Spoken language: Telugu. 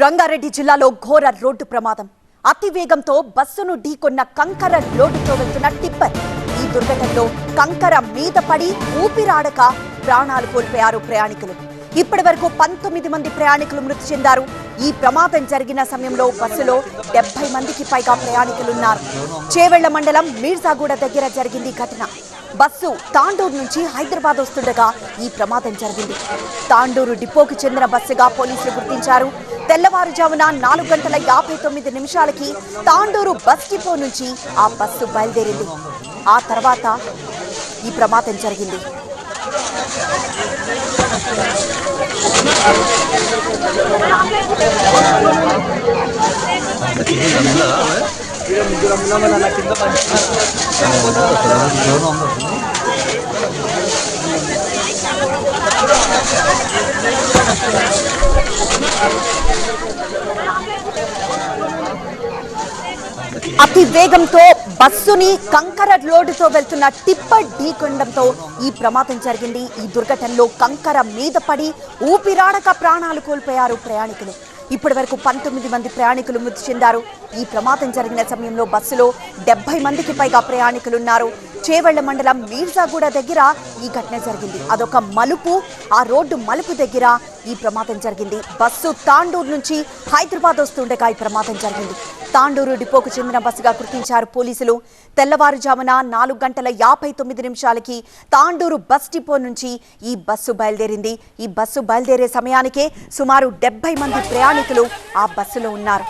రంగారెడ్డి జిల్లాలో ఘోర రోడ్డు ప్రమాదం. అతి వేగంతో బస్సును ఢీకొన్న కంకర రోడ్డుతో వెళ్తున్న టిప్పర్. ఈ దుర్ఘటనలో కంకర మీద పడి ఊపిరాడక ప్రాణాలు కోల్పోయారు ప్రయాణికులు. ఇప్పటి వరకు పంతొమ్మిది మంది ప్రయాణికులు మృతి చెందారు. ఈ ప్రమాదం జరిగిన సమయంలో బస్సులో డెబ్బై మందికి పైగా ప్రయాణికులున్నారు. చేవెళ్ళ మండలం మీర్జాగూడ దగ్గర జరిగింది ఈ ఘటన. బస్సు తాండూరు నుంచి హైదరాబాద్ వస్తుండగా ఈ ప్రమాదం జరిగింది. తాండూరు డిపోకి చెందిన బస్సుగా పోలీసులు గుర్తించారు. తెల్లవారుజామున నాలుగు గంటల యాభై తొమ్మిది నిమిషాలకి తాండూరు బస్ డిపో నుంచి ఆ బస్సు బయలుదేరింది. ఆ తర్వాత ఈ ప్రమాదం జరిగింది. అతి వేగంతో బస్సుని కంకర లోడుతో వెళ్తున్న టిప్పర్ ఢీకొండంతో ఈ ప్రమాదం జరిగింది. ఈ దుర్ఘటనలో కంకర మీద పడి ఊపిరాడక ప్రాణాలు కోల్పోయారు ప్రయాణికులు. ఇప్పటి వరకు పంతొమ్మిది మంది ప్రయాణికులు మృతి చెందారు. ఈ ప్రమాదం జరిగిన సమయంలో బస్సులో డెబ్బై మందికి పైగా ప్రయాణికులున్నారు. చేవెళ్ళ మండలం మీర్జాగూడ దగ్గర ఈ ఘటన జరిగింది. అదొక మలుపు ఆ రోడ్డు మలుపు దగ్గర ఈ ప్రమాదం జరిగింది. బస్సు తాండూరు నుంచి హైదరాబాద్ వస్తుండగా ఈ ప్రమాదం జరిగింది. తాండూరు డిపోకు చెందిన బస్సుగా గుర్తించారు పోలీసులు. తెల్లవారుజామున నాలుగు గంటల యాభై తొమ్మిది నిమిషాలకి తాండూరు బస్ డిపో నుంచి ఈ బస్సు బయలుదేరింది. ఈ బస్సు బయలుదేరే సమయానికే సుమారు డెబ్బై మంది ప్రయాణికులు ఆ బస్సులో ఉన్నారు.